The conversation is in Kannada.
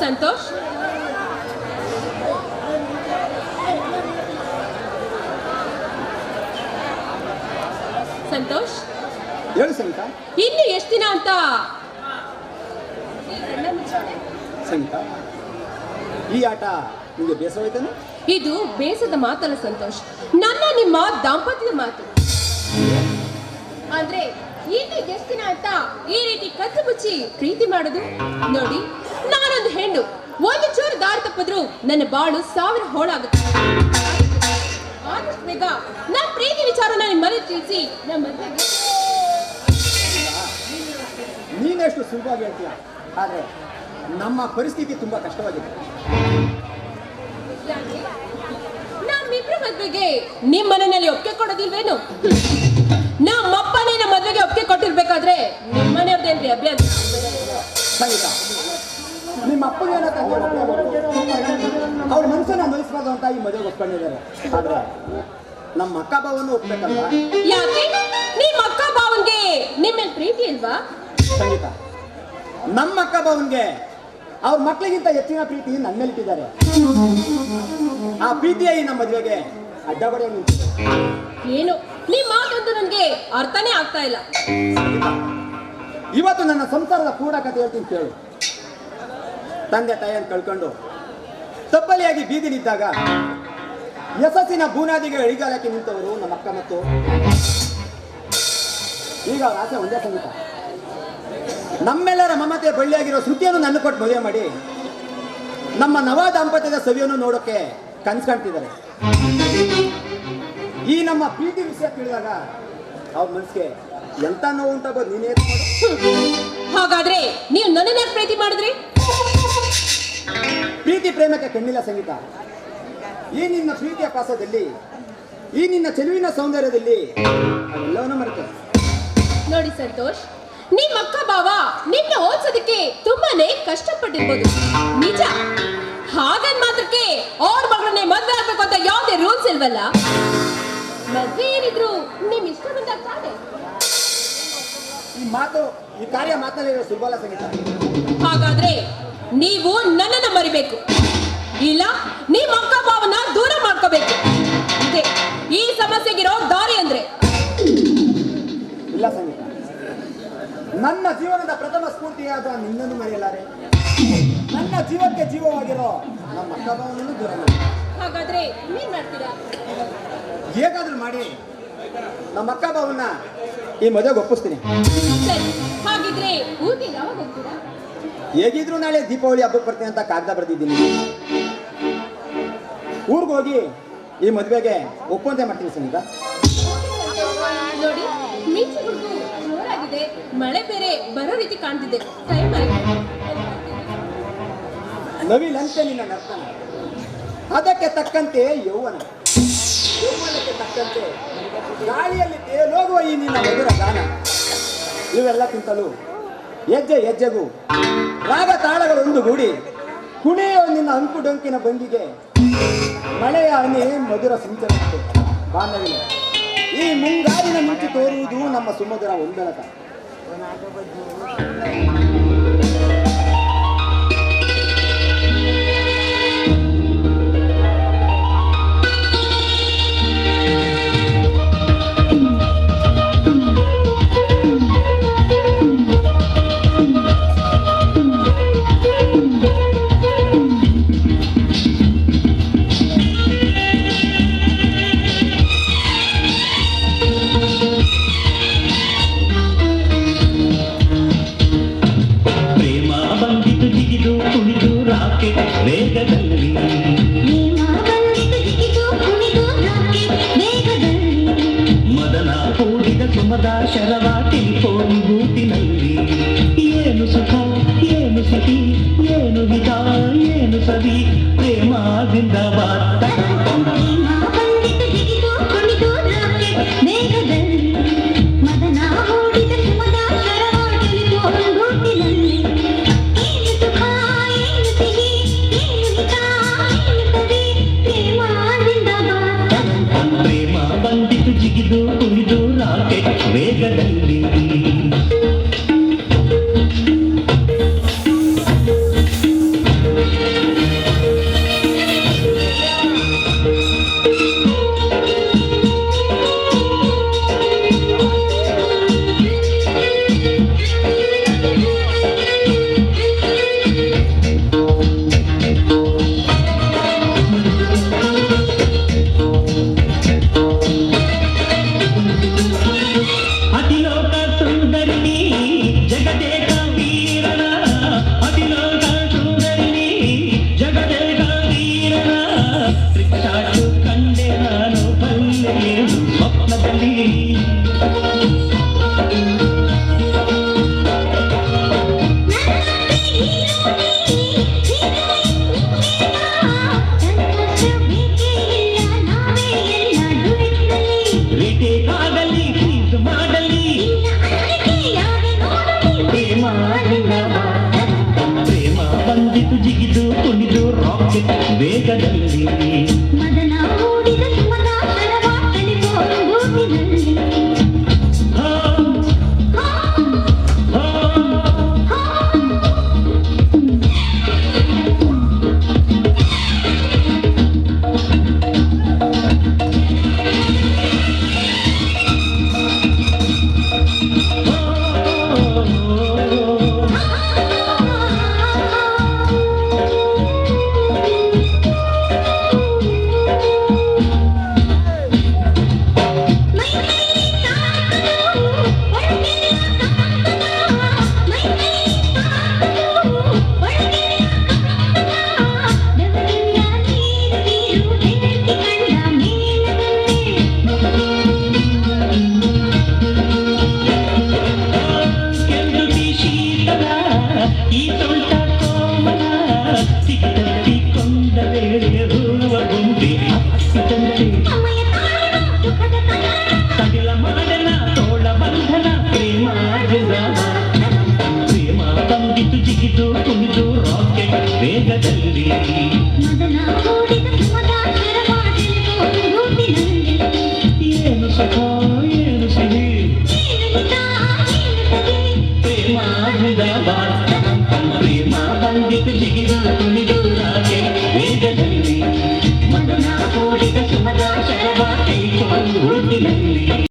ಸಂತೋಷ್ ಸಂತೋಷ್ ಹೇಳು ಸಂತ ಇನ್ನು ಎಷ್ಟು ದಿನ ಅಂತ? ಸಂತ ಈ ಆಟ ನಿಮಗೆ ಬೇಸವಾಯ್ತಾನೆ ಇದು ಬೇಸದ ಮಾತಲ್ಲ ಸಂತೋಷ್. ನನ್ನ ನಿಮ್ಮ ದಾಂಪತ್ಯದ ಮಾತು. ಅಂದ್ರೆ ಇನ್ನು ಎಷ್ಟು ದಿನ ಅಂತ ಈ ರೀತಿ ಕತ್ತು ಮುಚ್ಚಿ ಪ್ರೀತಿ ಮಾಡೋದು? ನೋಡಿ. ನಾನೊಂದು ಹೆಣ್ಣು. ಒಂದು ಚೂರು ದಾರಿ ತಪ್ಪಿದ್ರು ನನ್ನ ಬಾಳು ಸಾವಿರ ಹೋಳಾಗುತ್ತೆ. ಆದಷ್ಟು ಬೇಗ ನನ್ನ ಪ್ರೀತಿ ವಿಚಾರನ ನಿಮ್ಮ ಮನೆ ತಿಳಿಸಿ ನಮ್ಮ ನೀನೆಷ್ಟು ಸುಲಭವಾಗಿ ಹೇಳ್ತೀಯ? ಆದರೆ ನಮ್ಮ ಪರಿಸ್ಥಿತಿ ತುಂಬಾ ಕಷ್ಟವಾಗಿದೆ. ನಮ್ಮಿಬ್ರ ಮದ್ವೆಗೆ ನಿಮ್ಮ ಮನೆಯಲ್ಲಿ ಒಕ್ಕೆ ಕೊಡೋದಿಲ್ವೇನು? ಅವ್ರ ಮನಸ್ಸನ್ನ ನೋಯಿಸ್ಬಾರ್ದು ಅಂತ ಈ ಮದುವೆ ಒಪ್ಕೊಂಡಿದ್ದಾರೆ. ಆದ್ರೆ ನಮ್ಮ ಅಕ್ಕ ಭಾವನು ಒಪ್ಬೇಕಲ್ವಾ? ಯಾಕೆ? ನಿಮ್ಮ ಅಕ್ಕ ಭಾವನ್ಗೆ ನಿಮ್ಮೇಲ್ ಪ್ರೀತಿ ಇಲ್ವಾ? ಸಂಗೀತ ನಮ್ಮ ಅಕ್ಕ ಭಾವನ್ಗೆ ಅವ್ರ ಮಕ್ಕಳಿಗಿಂತ ಹೆಚ್ಚಿನ ಪ್ರೀತಿ ನನ್ನ ಮೇಲೆ ಇಟ್ಟಿದ್ದಾರೆ. ಆ ಪ್ರೀತಿಯ ಈ ನಮ್ಮ ಮದುವೆಗೆ ನಿಂತಿದೆ. ಏನು? ನಿಮ್ ಮಾತಂತೂ ನನ್ಗೆ ಅರ್ಥನೇ ಆಗ್ತಾ ಇಲ್ಲ. ಇವತ್ತು ನನ್ನ ಸಂಸಾರದ ಕೂಡ ಕಥೆ ಹೇಳ್ತೀನಿ ಕೇಳು. ತಂದೆ ತಾಯಿಯನ್ನು ಕಳ್ಕೊಂಡು ತಪ್ಪಲಿಯಾಗಿ ನಿಂತಾಗ ಯಶಸ್ಸಿನ ಬೂನಾದಿಗೆ ಇಳಿಗಾಲಕ್ಕೆ ನಿಂತವರು ನಮ್ಮ ಅಕ್ಕ ಮತ್ತು ಈಗ ಅವ್ರ ಆಸೆ ಒಂದೇ ಸಂಗೀತ. ನಮ್ಮೆಲ್ಲರ ಮಮತೆ ಬಳ್ಳಿಯಾಗಿರೋ ಸುದ್ದಿಯನ್ನು ನನ್ನ ಕೊಟ್ಟು ಮದುವೆ ಮಾಡಿ ನಮ್ಮ ನವ ದಾಂಪತ್ಯದ ಸವಿಯನ್ನು ನೋಡೋಕೆ ಕನ್ಸ್ ಕಾಣ್ತಿದ್ದಾರೆ. ಈ ನಮ್ಮ ಪ್ರೀತಿ ವಿಷಯ ತಿಳಿದಾಗ ಅವ್ರ ಮನಸ್ಸಿಗೆ ಎಂತ ನೋವು ಉಂಟಾಗೋದು ನೀನೇ ಹಾಗಾದ್ರೆ ನೀವು ನನ್ನನ್ನ ಪ್ರೀತಿ ಮಾಡಿದ್ರಿ? ಪ್ರೀತಿ ಪ್ರೇಮಕ್ಕೆ ಕಣ್ಣಿಲ್ಲ ಸಂಗೀತ. ಈ ನಿನ್ನ ಪ್ರೀತಿಯ ಪಾಸದಲ್ಲಿ ಈ ನಿನ್ನ ಚೆಲುವಿನ ಸೌಂದರ್ಯದಲ್ಲಿ ಎಲ್ಲವನ್ನೂ ಮರೆತೆ. ನೋಡಿ ಸಂತೋಷ್ ನಿಮ್ಮ ಅಕ್ಕ ಬಾವ ನಿನ್ನ ಓದ್ಸೋದಕ್ಕೆ ತುಂಬಾನೇ ಕಷ್ಟಪಟ್ಟಿರ್ಬೋದು. ನಿಜ. ಹಾಗನ್ ಮಾತ್ರಕ್ಕೆ ಅವ್ರ ಮಗಳನ್ನೇ ಮದ್ವೆ ಆಗ್ಬೇಕು ಅಂತ ಯಾವುದೇ ರೂಲ್ಸ್ ಇಲ್ವಲ್ಲ? ಮದ್ವೆ ಏನಿದ್ರು ನಿಮ್ ಇಷ್ಟ ಬಂದಾಗ ತಾನೆ? ಈ ಮಾತು ಈ ಕಾರ್ಯ ಮಾತನಾಡಿರೋ ಸುಲಭ ಸಂಗೀತ. ಹಾಗಾದ್ರೆ ನೀವು ನನ್ನನ್ನು ಮರಿಬೇಕು. ಇಲ್ಲ ನಿಮ್ಮ ಅಕ್ಕ ಭಾವನ ದೂರ ಮಾಡ್ಕೋಬೇಕು. ಇದೆ ಈ ಸಮಸ್ಯೆಗಿರೋ ದಾರಿ ಅಂದ್ರೆ? ಇಲ್ಲ ಸಂಗೀತ. ನನ್ನ ಜೀವನದ ಪ್ರಥಮ ಸ್ಫೂರ್ತಿಯಾದ ನಿನ್ನನ್ನು ಮರೆಯಲಾರೆ. ನನ್ನ ಜೀವಕ್ಕೆ ಜೀವವಾಗಿರೋ ನಮ್ಮ ಅಕ್ಕ ಭಾವನನ್ನು ದೂರ ಮಾಡಿ. ಹಾಗಾದ್ರೆ ನೀನ್ ಮಾಡ್ತೀರಾ? ಹೇಗಾದ್ರೂ ಮಾಡಿ ನಮ್ಮ ಅಕ್ಕ ಭಾವನ ಈ ಮದುವೆಗೆ ಒಪ್ಪಿಸ್ತೀನಿ. ಸರಿ ಹಾಗಿದ್ರೆ ಯಾವಾಗ ಹೋಗ್ತೀರಾ? ಹೇಗಿದ್ರು ನಾಳೆ ದೀಪಾವಳಿ ಹಬ್ಬಕ್ಕೆ ಬರ್ತೀನಿ ಅಂತ ಕಾಗದ ಬರೆದಿದ್ದೀನಿ. ಊರಿಗೆ ಹೋಗಿ ಈ ಮದುವೆಗೆ ಒಪ್ಪಂದೆ ಮಾಡ್ತೀನಿ ಸುನೀತ. ನೋಡಿ ಮಿಂಚು ಗುಡುಗು ಜೋರಾಗಿದೆ. ಮಳೆ ಬೇರೆ ಬರೋ ರೀತಿ ಕಾಣ್ತಿದೆ. ಟೈಮ್ ನಿನ್ನ ನರ್ತನ. ಅದಕ್ಕೆ ತಕ್ಕಂತೆ ಯೌವನ. ಯೌವನಕ್ಕೆ ತಕ್ಕಂತೆ ಗಾಳಿಯಲ್ಲಿ ತೇಲೋಗುವ ಈ ನಿನ್ನ ಮಧುರ ಗಾನ. ಇವೆಲ್ಲಕ್ಕಿಂತಲೂ ಹೆಜ್ಜೆ, ಹೆಜ್ಜೆಗೂ. ರಾಗ ತಾಳಗಳು ಒಂದುಗೂಡಿ ಕುಣಿಯೋ ನಿನ್ನ ಅಂಕು ಡೊಂಕಿನ ಬಂದಿಗೆ. ಮಳೆಯ ಹನಿ ಮಧುರ ಸಿಂಚನಕ್ಕೆ. ಬಾಂಧವಿನ ಈ ಮುಂಗಾರಿನ ಮುಂಚೆ ತೋರುವುದು ನಮ್ಮ ಸುಮಧುರ ಒಂದೆಳಕ ವೇಗದಲ್ಲಿ ಮದನ ಕೂಡಿದ ಸುಮದ ಶರವ ತಿಳ್ಕೋನಿ ಬೂಟಿನಲ್ಲಿ ಏನು ಸುಖ ಏನು ಸತಿ ಏನು ವಿಧ ಏನು ಸವಿ ಪ್ರೇಮ ನಿನ್ನವ. ಪ್ರೇಮ ಬಂದಿತು ಜಿಗಿದು ಕುಣಿದು ರಾಕೆಟ್ ವೇಗದಲ್ಲಿ